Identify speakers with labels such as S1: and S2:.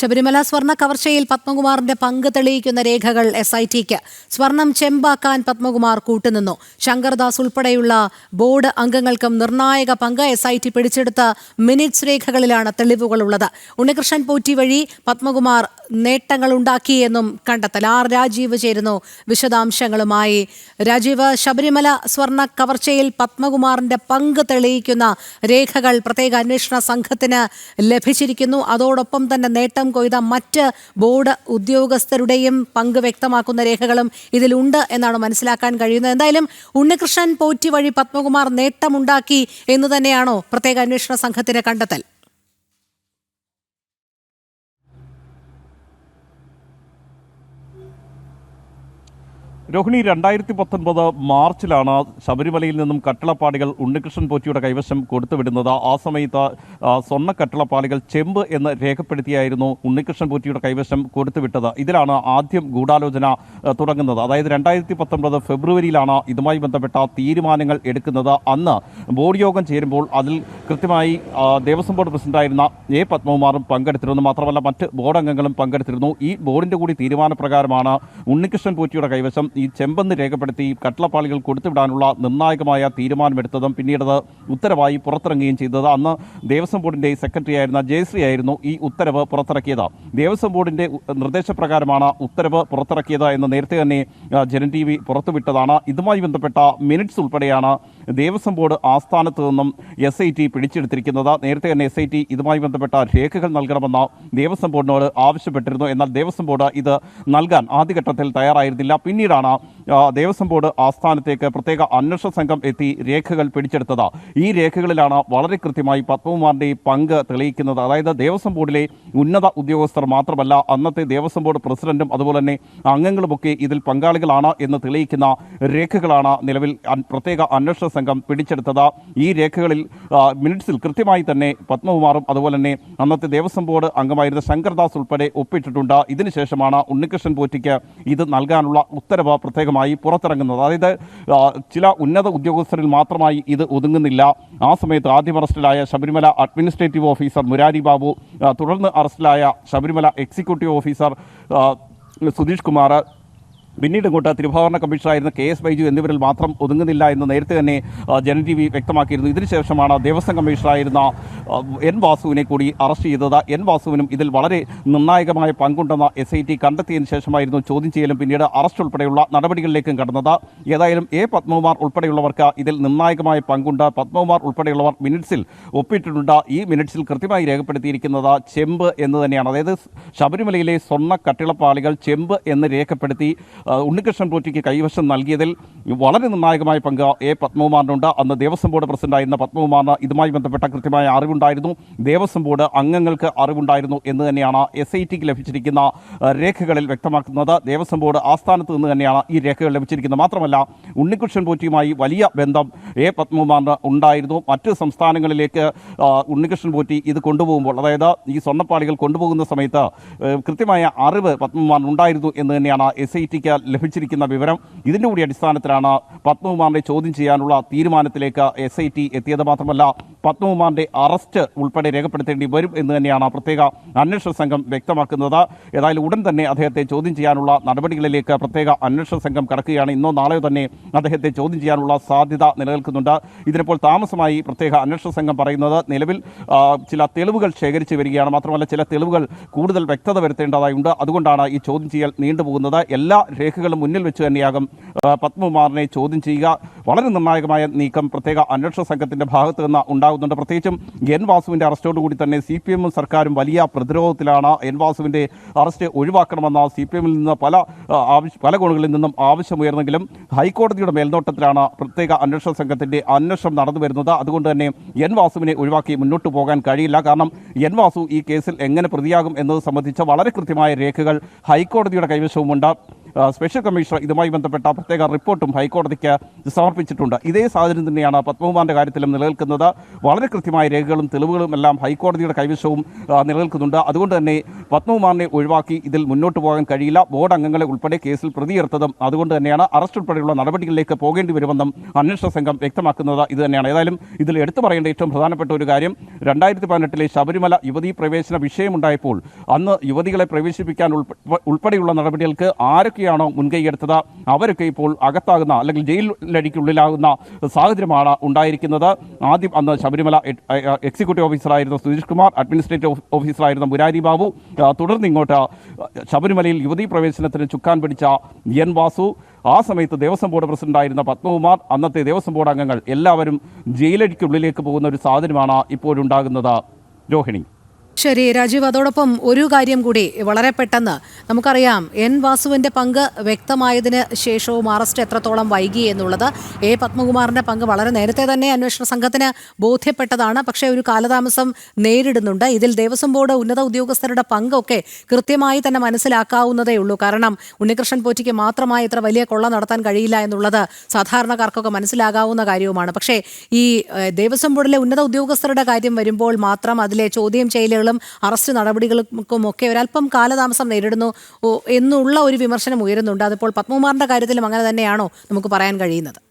S1: ശബരിമല സ്വർണ കവർച്ചയിൽ പത്മകുമാറിന്റെ പങ്ക് തെളിയിക്കുന്ന രേഖകൾ എസ് ഐ ടിക്ക് സ്വർണം ചെമ്പാക്കാൻ പത്മകുമാർ കൂട്ടുനിന്നു. ശങ്കർദാസ് ഉൾപ്പെടെയുള്ള ബോർഡ് അംഗങ്ങൾക്കും നിർണായക പങ്ക് എസ് ഐ ടി പിടിച്ചെടുത്ത മിനിറ്റ്സ് രേഖകളിലാണ് തെളിവുകളുള്ളത്. ഉണ്ണികൃഷ്ണൻ പോറ്റി വഴി പത്മകുമാർ നേട്ടങ്ങൾ ഉണ്ടാക്കിയെന്നും കണ്ടെത്തൽ. ആർ രാജീവ് ചേരുന്നു വിശദാംശങ്ങളുമായി. രാജീവ് ശബരിമല സ്വർണ കവർച്ചയിൽ പത്മകുമാറിന്റെ പങ്ക് തെളിയിക്കുന്ന രേഖകൾ പ്രത്യേക അന്വേഷണ സംഘത്തിന് ലഭിച്ചിരിക്കുന്നു. അതോടൊപ്പം തന്നെ നേട്ടം കൊയ്ത മറ്റ് ബോർഡ് ഉദ്യോഗസ്ഥരുടെയും പങ്ക് വ്യക്തമാക്കുന്ന രേഖകളും ഇതിലുണ്ട് എന്നാണ് മനസ്സിലാക്കാൻ കഴിയുന്നത്. എന്തായാലും ഉണ്ണികൃഷ്ണൻ പോറ്റി വഴി പത്മകുമാർ നേട്ടമുണ്ടാക്കി എന്ന് തന്നെയാണോ പ്രത്യേക അന്വേഷണ സംഘത്തിന്റെ കണ്ടെത്തൽ?
S2: രോഹിണി രണ്ടായിരത്തി പത്തൊൻപത് മാർച്ചിലാണ് ശബരിമലയിൽ നിന്നും കട്ടളപ്പാടികൾ ഉണ്ണികൃഷ്ണൻ പോറ്റിയുടെ കൈവശം കൊടുത്തുവിടുന്നത്. ആ സമയത്ത് സ്വർണ കട്ടിളപ്പാടികൾ ചെമ്പ് എന്ന് രേഖപ്പെടുത്തിയായിരുന്നു ഉണ്ണികൃഷ്ണൻ പോറ്റിയുടെ കൈവശം കൊടുത്തുവിട്ടത്. ഇതിലാണ് ആദ്യം ഗൂഢാലോചന തുടങ്ങുന്നത്. അതായത് രണ്ടായിരത്തി പത്തൊൻപത് ഫെബ്രുവരിയിലാണ് ഇതുമായി ബന്ധപ്പെട്ട തീരുമാനങ്ങൾ എടുക്കുന്നത്. അന്ന് ബോർഡ് യോഗം ചേരുമ്പോൾ അതിൽ കൃത്യമായി ദേവസ്വം ബോർഡ് പ്രസിഡന്റായിരുന്ന എ പത്മകുമാറും പങ്കെടുത്തിരുന്നു. മാത്രമല്ല മറ്റ് ബോർഡ് അംഗങ്ങളും പങ്കെടുത്തിരുന്നു. ഈ ബോർഡിന്റെ കൂടി തീരുമാനപ്രകാരമാണ് ഉണ്ണികൃഷ്ണൻ പോറ്റിയുടെ കൈവശം ഈ ചെമ്പെന്ന് രേഖപ്പെടുത്തി കട്ടളപ്പാളികൾ കൊടുത്തുവിടാനുള്ള നിർണായകമായ തീരുമാനമെടുത്തതും പിന്നീട് ഉത്തരവായി പുറത്തിറങ്ങുകയും ചെയ്തത്. അന്ന് ദേവസ്വം ബോർഡിന്റെ സെക്രട്ടറി ആയിരുന്ന ജയശ്രീ ആയിരുന്നു ഈ ഉത്തരവ് പുറത്തിറക്കിയത്. ദേവസ്വം ബോർഡിന്റെ നിർദ്ദേശപ്രകാരമാണ് ഉത്തരവ് പുറത്തിറക്കിയത് എന്ന് നേരത്തെ തന്നെ ആ, ജനൻ ടി വി പുറത്തുവിട്ടതാണ്. ഇതുമായി ബന്ധപ്പെട്ട മിനിറ്റ്സ് ഉൾപ്പെടെയാണ് ദേവസ്വം ബോർഡ് ആസ്ഥാനത്ത് നിന്നും എസ് ഐ ടി പിടിച്ചെടുത്തിരിക്കുന്നത്. നേരത്തെ തന്നെ എസ് ഐ ടി ഇതുമായി ബന്ധപ്പെട്ട രേഖകൾ നൽകണമെന്ന് ദേവസ്വം ബോർഡിനോട് ആവശ്യപ്പെട്ടിരുന്നു. എന്നാൽ ദേവസ്വം ബോർഡ് ഇത് നൽകാൻ ആദ്യഘട്ടത്തിൽ തയ്യാറായിരുന്നില്ല. പിന്നീടാണ് ആ, ദേവസ്വം ബോർഡ് ആസ്ഥാനത്തേക്ക് പ്രത്യേക അന്വേഷണ സംഘം എത്തി രേഖകൾ പിടിച്ചെടുത്തത്. ഈ രേഖകളിലാണ് വളരെ കൃത്യമായി പത്മകുമാറിന്റെ പങ്ക് തെളിയിക്കുന്നത്. അതായത് ദേവസ്വം ബോർഡിലെ ഉന്നത ഉദ്യോഗസ്ഥർ മാത്രമല്ല അന്നത്തെ ദേവസ്വം ബോർഡ് പ്രസിഡന്റും അതുപോലെ തന്നെ അംഗങ്ങളുമൊക്കെ ഇതിൽ പങ്കാളികളാണ് എന്ന് തെളിയിക്കുന്ന രേഖകളാണ് നിലവിൽ പ്രത്യേക അന്വേഷണ സംഘം പിടിച്ചെടുത്തത്. ഈ രേഖകളിൽ മിനിറ്റ്സിൽ കൃത്യമായി തന്നെ പത്മകുമാറും അതുപോലെ തന്നെ അന്നത്തെ ദേവസ്വം ബോർഡ് അംഗമായിരുന്ന ശങ്കർദാസ് ഉൾപ്പെടെ ഒപ്പിട്ടിട്ടുണ്ട്. ഇതിനുശേഷമാണ് ഉണ്ണികൃഷ്ണൻ പോറ്റിക്ക് ഇത് നൽകാനുള്ള ഉത്തരവ് പ്രത്യേകമായി പുറത്തിറങ്ങുന്നത്. അതായത് ചില ഉന്നത ഉദ്യോഗസ്ഥരിൽ മാത്രമായി ഇത് ഒതുങ്ങുന്നില്ല. ആ സമയത്ത് ആദ്യം അറസ്റ്റിലായ ശബരിമല അഡ്മിനിസ്ട്രേറ്റീവ് ഓഫീസർ മുരാരി ബാബു തുടർന്ന് അറസ്റ്റിലായ ശബരിമല എക്സിക്യൂട്ടീവ് ഓഫീസർ സുധീഷ് കുമാർ പിന്നീട് ഇങ്ങോട്ട് തിരുഭാവരണ കമ്മീഷണറായിരുന്ന കെ എസ് ബൈജു എന്നിവരിൽ മാത്രം ഒതുങ്ങുന്നില്ല എന്ന് നേരത്തെ തന്നെ ആ, ജനൻ ടി വി വ്യക്തമാക്കിയിരുന്നു. ഇതിനുശേഷമാണ് ദേവസ്വം കമ്മീഷണറായിരുന്ന എൻ വാസുവിനെ കൂടി അറസ്റ്റ് ചെയ്തത്. എൻ വാസുവിനും ഇതിൽ വളരെ നിർണായകമായ പങ്കുണ്ടെന്ന് എസ് ഐ ടി കണ്ടെത്തിയതിനു ശേഷമായിരുന്നു ചോദ്യം ചെയ്യലും പിന്നീട് അറസ്റ്റ് ഉൾപ്പെടെയുള്ള നടപടികളിലേക്കും കടന്നത്. ഏതായാലും എ പത്മകുമാർ ഉൾപ്പെടെയുള്ളവർക്ക് ഇതിൽ നിർണായകമായ പങ്കുണ്ട്. പത്മകുമാർ ഉൾപ്പെടെയുള്ളവർ മിനിറ്റ്സിൽ ഒപ്പിട്ടിട്ടുണ്ട്. ഈ മിനിറ്റ്സിൽ കൃത്യമായി രേഖപ്പെടുത്തിയിരിക്കുന്നത് ചെമ്പ് എന്ന് തന്നെയാണ്. അതായത് ശബരിമലയിലെ സ്വർണ കട്ടിളപ്പാളികൾ ചെമ്പ് എന്ന് രേഖപ്പെടുത്തി ഉണ്ണികൃഷ്ണൻ പോറ്റിക്ക് കൈവശം നൽകിയതിൽ വളരെ നിർണായകമായ പങ്ക് എ പത്മകുമാറിനുണ്ട്. അന്ന് ദേവസ്വം ബോർഡ് പ്രസിഡന്റായിരുന്ന പത്മകുമാറിന് ഇതുമായി ബന്ധപ്പെട്ട കൃത്യമായ അറിവുണ്ടായിരുന്നു. ദേവസ്വം ബോർഡ് അംഗങ്ങൾക്ക് അറിവുണ്ടായിരുന്നു എന്ന് തന്നെയാണ് എസ് ഐ ടിക്ക് ലഭിച്ചിരിക്കുന്ന രേഖകളിൽ വ്യക്തമാക്കുന്നത്. ദേവസ്വം ബോർഡ് ആസ്ഥാനത്ത് നിന്ന് തന്നെയാണ് ഈ രേഖകൾ ലഭിച്ചിരിക്കുന്നത്. മാത്രമല്ല ഉണ്ണികൃഷ്ണൻ പോറ്റിയുമായി വലിയ ബന്ധം എ പത്മകുമാറിന് ഉണ്ടായിരുന്നു. മറ്റ് സംസ്ഥാനങ്ങളിലേക്ക് ഉണ്ണികൃഷ്ണൻ പോറ്റി ഇത് കൊണ്ടുപോകുമ്പോൾ അതായത് ഈ സ്വർണപ്പാളികൾ കൊണ്ടുപോകുന്ന സമയത്ത് കൃത്യമായ അറിവ് പത്മകുമാറിന് ഉണ്ടായിരുന്നു എന്ന് തന്നെയാണ് എസ് ഐ ടിക്ക് ലഭിച്ചിരിക്കുന്ന വിവരം ഇതിന്റെ കൂടി അടിസ്ഥാനത്തിലാണ് പത്മകുമാറിനെ ചോദ്യം ചെയ്യാനുള്ള തീരുമാനത്തിലേക്ക് എസ് ഐ ടി എത്തിയത് മാത്രമല്ല പത്മകുമാറിന്റെ അറസ്റ്റ് ഉൾപ്പെടെ രേഖപ്പെടുത്തേണ്ടി വരും എന്ന് തന്നെയാണ് പ്രത്യേക അന്വേഷണ സംഘം വ്യക്തമാക്കുന്നത്. ഏതായാലും ഉടൻ തന്നെ അദ്ദേഹത്തെ ചോദ്യം ചെയ്യാനുള്ള നടപടികളിലേക്ക് പ്രത്യേക അന്വേഷണ സംഘം കടക്കുകയാണ്. ഇന്നോ നാളെയോ തന്നെ അദ്ദേഹത്തെ ചോദ്യം ചെയ്യാനുള്ള സാധ്യത നിലനിൽക്കുന്നുണ്ട്. ഇതിനിപ്പോൾ താമസമായി പ്രത്യേക അന്വേഷണ സംഘം പറയുന്നത് നിലവിൽ ചില തെളിവുകൾ ശേഖരിച്ചു വരികയാണ്. മാത്രമല്ല ചില തെളിവുകൾ കൂടുതൽ വ്യക്തത വരുത്തേണ്ടതായുണ്ട്. അതുകൊണ്ടാണ് ഈ ചോദ്യം ചെയ്യൽ നീണ്ടുപോകുന്നത്. എല്ലാ രേഖകളും മുന്നിൽ വെച്ച് തന്നെയാകും. പത്മകുമാറിനെ ചോദ്യം ചെയ്യുക. വളരെ നിർണായകമായ നീക്കം പ്രത്യേക അന്വേഷണ സംഘത്തിന്റെ ഭാഗത്ത് നിന്ന് ഉണ്ടാകുന്നുണ്ട്. പ്രത്യേകിച്ചും എൻ വാസുവിന്റെ അറസ്റ്റോടുകൂടി തന്നെ സി പി എമ്മും സർക്കാരും വലിയ പ്രതിരോധത്തിലാണ് എൻ വാസുവിന്റെ അറസ്റ്റ് ഒഴിവാക്കണമെന്ന സി പി എമ്മിൽ നിന്ന് പല ആവശ്യ പല കോണുകളിൽ നിന്നും ആവശ്യമുയർന്നെങ്കിലും ഹൈക്കോടതിയുടെ മേൽനോട്ടത്തിലാണ് പ്രത്യേക അന്വേഷണ സംഘത്തിന്റെ അന്വേഷണം നടന്നു വരുന്നത്. അതുകൊണ്ട് തന്നെ എൻ വാസുവിനെ ഒഴിവാക്കി മുന്നോട്ട് പോകാൻ കഴിയില്ല. കാരണം എൻ വാസു ഈ കേസിൽ എങ്ങനെ പ്രതിയാകും എന്നത് സംബന്ധിച്ച വളരെ കൃത്യമായ രേഖകൾ ഹൈക്കോടതിയുടെ കൈവശവുമുണ്ട്. സ്പെഷ്യൽ കമ്മീഷണർ ഇതുമായി ബന്ധപ്പെട്ട പ്രത്യേക റിപ്പോർട്ടും ഹൈക്കോടതിക്ക് സമർപ്പിച്ചിട്ടുണ്ട്. ഇതേ സാഹചര്യം തന്നെയാണ് പത്മകുമാറിന്റെ കാര്യത്തിലും നിലനിൽക്കുന്നത്. വളരെ കൃത്യമായ രേഖകളും തെളിവുകളും എല്ലാം ഹൈക്കോടതിയുടെ കൈവശവും നിലനിൽക്കുന്നുണ്ട്. അതുകൊണ്ട് തന്നെ പത്മകുമാറിനെ ഒഴിവാക്കി ഇതിൽ മുന്നോട്ട് പോകാൻ കഴിയില്ല. ബോർഡ് അംഗങ്ങളെ ഉൾപ്പെടെ കേസിൽ പ്രതിയേർത്തതും അതുകൊണ്ട് തന്നെയാണ് അറസ്റ്റ് ഉൾപ്പെടെയുള്ള നടപടികളിലേക്ക് പോകേണ്ടി വരുമെന്നും അന്വേഷണ സംഘം വ്യക്തമാക്കുന്നത്. ഇത് തന്നെയാണ്. ഏതായാലും ഇതിൽ എടുത്തു പറയേണ്ട ഏറ്റവും പ്രധാനപ്പെട്ട ഒരു കാര്യം രണ്ടായിരത്തി പതിനെട്ടിലെ ശബരിമല യുവതീ പ്രവേശന വിഷയമുണ്ടായപ്പോൾ അന്ന് യുവതികളെ പ്രവേശിപ്പിക്കാൻ ഉൾപ്പെ- ഉൾപ്പെടെയുള്ള നടപടികൾക്ക് ആരൊക്കെയാണോ മുൻകൈയെടുത്തത് അവരൊക്കെ ഇപ്പോൾ അകത്താകുന്ന അല്ലെങ്കിൽ ജയിലിലടിക്കുള്ളിലാകുന്ന സാഹചര്യമാണ് ഉണ്ടായിരിക്കുന്നത്. ആദ്യം അന്ന് ശബരിമല എക്സിക്യൂട്ടീവ് ഓഫീസറായിരുന്ന സുധീഷ് കുമാർ അഡ്മിനിസ്ട്രേറ്റീവ് ഓഫ്- ഓഫീസറായിരുന്ന മുരാരി ബാബു തുടർന്ന് ഇങ്ങോട്ട് ശബരിമലയിൽ യുവതീ പ്രവേശനത്തിന് ചുക്കാൻ പിടിച്ച എൻ വാസു ആ സമയത്ത് ദേവസ്വം ബോർഡ് പ്രസിഡന്റായിരുന്ന പത്മകുമാർ അന്നത്തെ ദേവസ്വം ബോർഡ് അംഗങ്ങൾ എല്ലാവരും ജയിലടിക്കുള്ളിലേക്ക് പോകുന്ന ഒരു സാഹചര്യമാണ് ഇപ്പോഴുണ്ടാകുന്നത്. രോഹിണി.
S1: ശരി രാജീവ് അതോടൊപ്പം ഒരു കാര്യം കൂടി വളരെ പെട്ടെന്ന് നമുക്കറിയാം എൻ വാസുവിന്റെ പങ്ക് വ്യക്തമായതിന് ശേഷവും അറസ്റ്റ് എത്രത്തോളം വൈകി എന്നുള്ളത്. എ പത്മകുമാറിന്റെ പങ്ക് വളരെ നേരത്തെ തന്നെ അന്വേഷണ സംഘത്തിന് ബോധ്യപ്പെട്ടതാണ്. പക്ഷേ ഒരു കാലതാമസം നേരിടുന്നുണ്ട്. ഇതിൽ ദേവസ്വം ബോർഡ് ഉന്നത ഉദ്യോഗസ്ഥരുടെ പങ്കൊക്കെ കൃത്യമായി തന്നെ മനസ്സിലാക്കാവുന്നതേ ഉള്ളൂ. കാരണം ഉണ്ണികൃഷ്ണൻ പോറ്റിക്ക് മാത്രമായി ഇത്ര വലിയ കൊള്ള നടത്താൻ കഴിയില്ല എന്നുള്ളത് സാധാരണക്കാർക്കൊക്കെ മനസ്സിലാകാവുന്ന കാര്യവുമാണ്. പക്ഷേ ഈ ദേവസ്വം ബോർഡിലെ ഉന്നത ഉദ്യോഗസ്ഥരുടെ കാര്യം വരുമ്പോൾ മാത്രം അതിലെ ചോദ്യം ചെയ്യലുകളും അറസ്റ്റ് നടപടികൾക്കും ഒക്കെ ഒരല്പം കാലതാമസം നേരിടുന്നു. എന്നുള്ള ഒരു വിമർശനം ഉയരുന്നുണ്ട്. അതിപ്പോൾ പത്മകുമാറിന്റെ കാര്യത്തിലും അങ്ങനെ തന്നെയാണോ നമുക്ക് പറയാൻ കഴിയുന്നത്?